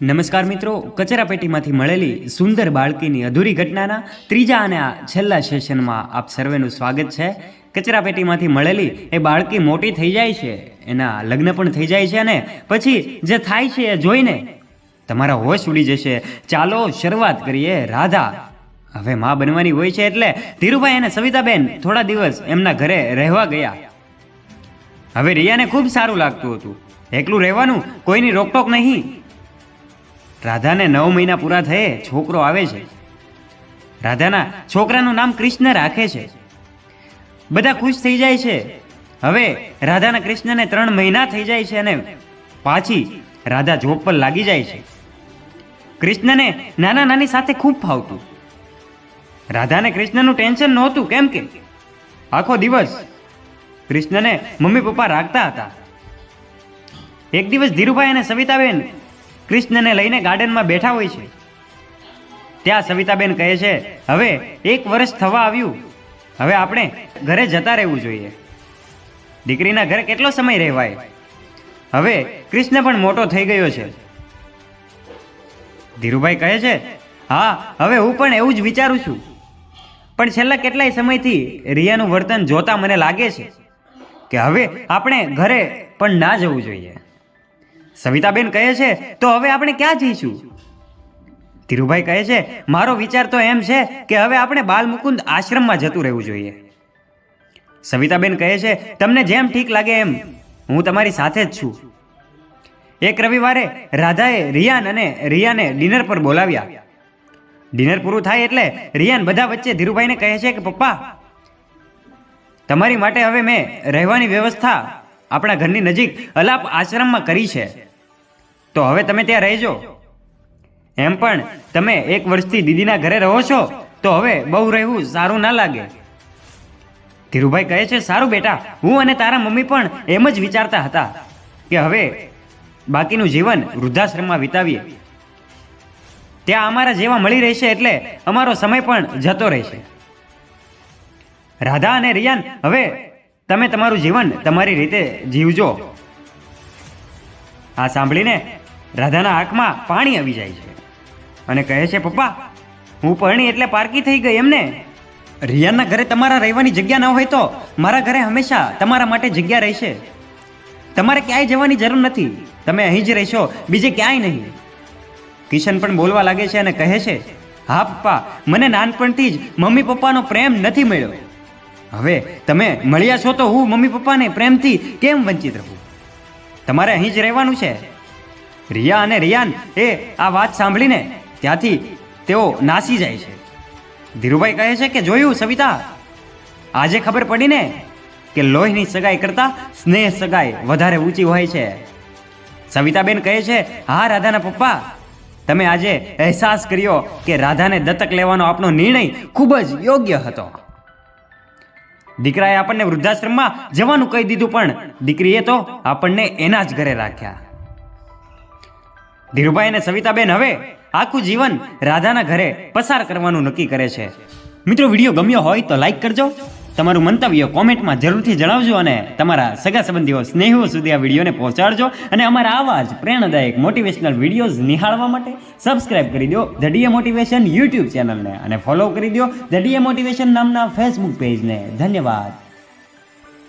નમસ્કાર મિત્રો કચરાપેટીમાંથી મળેલી સુંદર બાળકીની અધૂરી ઘટનાના ત્રીજા અને આ છેલ્લા સેશનમાં આપ સર્વેનું સ્વાગત છે. કચરાપેટીમાંથી મળેલી એ બાળકી મોટી થઈ જાય છે, એના લગ્ન પણ થઈ જાય છે અને પછી જે થાય છે એ જોઈને તમારા હોશ ઉડી જશે. ચાલો શરૂઆત કરીએ રાધા. હવે મા બનવાની હોય છે એટલે ધીરુભાઈ અને સવિતાબેન થોડા દિવસ એમના ઘરે રહેવા ગયા. હવે રિયાને ખૂબ સારું લાગતું હતું. એકલું રહેવાનું કોઈની રોકટોક નહીં. રાધાને નવ મહિના પૂરા થયે છોકરો આવે છે. રાધાના છોકરાનું નામ કૃષ્ણ રાખે છે. બધા ખુશ થઈ જાય છે. હવે રાધાના કૃષ્ણને ત્રણ મહિના થઈ જાય છે અને પાછી રાધા જોબ પર લાગી જાય છે. કૃષ્ણને નાના નાની સાથે ખૂબ ફાવતું. રાધાને કૃષ્ણનું ટેન્શન નહોતું, કેમ કે આખો દિવસ કૃષ્ણને મમ્મી પપ્પા રાખતા હતા. એક દિવસ ધીરુભાઈ અને સવિતાબેન કૃષ્ણને લઈને ગાર્ડનમાં બેઠા હોય છે. ત્યાં સવિતાબેન કહે છે, હવે એક વર્ષ થવા આવ્યું. હવે આપણે ઘરે જતા રહેવું જોઈએ. દીકરીના ઘરે કેટલો સમય રહેવાય? હવે કૃષ્ણ પણ મોટો થઈ ગયો છે. ધીરુભાઈ કહે છે, હા, હવે હું પણ એવું જ વિચારું છું. પણ છેલ્લા કેટલાય સમયથી રિયાનું વર્તન જોતા મને લાગે છે કે હવે આપણે ઘરે પણ ના જવું જોઈએ. સવિતાબેન કહે છે, તો હવે આપણે ક્યાં જઈશું? ધીરુભાઈ કહે છે, મારો વિચાર તો એમ છે કે હવે આપણે બાલમુકુંદ આશ્રમમાં જતું રહેવું જોઈએ. સવિતાબેન કહે છે, તમને જેમ ઠીક લાગે એમ. હું તમારી સાથે જ છું. એક રવિવારે રાધાએ રિયાન અને રિયાને ડિનર પર બોલાવ્યા. ડિનર પૂરું થાય એટલે રિયાન બધા વચ્ચે ધીરુભાઈને કહે છે કે, પપ્પા, તમારી માટે હવે મેં રહેવાની વ્યવસ્થા આપણા ઘરની નજીક અલાપ આશ્રમમાં કરી છે. તો હવે તમે ત્યાં રહેજો. એમ પણ તમે એક વર્ષથી દીદીના ઘરે રહો છો, તો હવે બહુ રહેવું સારું ના લાગે. ધીરુભાઈ કહે છે, સારું બેટા, હું અને તારા મમ્મી પણ એમ જ વિચારતા હતા કે હવે બાકીનું જીવન વૃદ્ધાશ્રમમાં વિતાવીએ. ત્યાં અમારા જેવા મળી રહેશે એટલે અમારો સમય પણ જતો રહેશે. રાધા અને રિયાન હવે તમે તમારું જીવન તમારી રીતે જીવજો. આ સાંભળીને રાધાના આંખમાં પાણી આવી જાય છે. અને કહે છે, પપ્પા, હું પરણી એટલે પારકી થઈ ગઈ એમને. રિયાના ઘરે તમારા રહેવાની જગ્યા ન હોય તો મારા ઘરે હંમેશા તમારા માટે જગ્યા રહેશે. તમારે ક્યાંય જવાની જરૂર નથી. તમે અહીં જ રહેશો, બીજે ક્યાંય નહીં. કિશન પણ બોલવા લાગે છે અને કહે છે, હા, પપ્પા, મને નાનપણથી જ મમ્મી પપ્પાનો પ્રેમ નથી મળ્યો. હવે તમે મળ્યા છો તો હું મમ્મી પપ્પાને પ્રેમથી કેમ વંચિત રહું? તમારે અહીં જ રહેવાનું છે. રિયા અને રિયાન એ આ વાત સાંભળીને ત્યાંથી તેઓ નાસી જાય છે. ધીરુભાઈ કહે છે કે જોયું, સવિતા? આજે ખબર પડી ને કે લોહીની સગાઈ કરતા સ્નેહ સગાઈ વધારે ઊંચી હોય છે. સવિતાબેન કહે છે, હા, રાધાના પપ્પા, તમે આજે અહેસાસ કર્યો કે રાધાને દત્તક લેવાનો આપણો નિર્ણય ખૂબ જ યોગ્ય હતો. દીકરાએ આપણને વૃદ્ધાશ્રમમાં જવાનું કહી દીધું પણ દીકરીએ તો આપણને એના જ ઘરે રાખ્યા. ધીરુભાઈ અને સવિતાબેન હવે આખું જીવન રાધાના ઘરે પસાર કરવાનું નક્કી કરે છે. મિત્રો, વીડિયો ગમ્યો હોય તો લાઈક કરજો. તમારું મંતવ્ય કોમેન્ટમાં જરૂરથી જણાવજો અને તમારા સગા સંબંધીઓ સ્નેહીઓ સુધી આ વિડીયોને પહોંચાડજો અને અમારા આવા જ પ્રેરણાદાયક મોટિવેશનલ વિડીયોઝ નિહાળવા માટે સબસ્ક્રાઇબ કરી દો ધ ડીએ મોટિવેશન યુટ્યુબ ચેનલને અને ફોલો કરી દો ધ ડીએ મોટિવેશન નામના ફેસબુક પેજને ધન્યવાદ.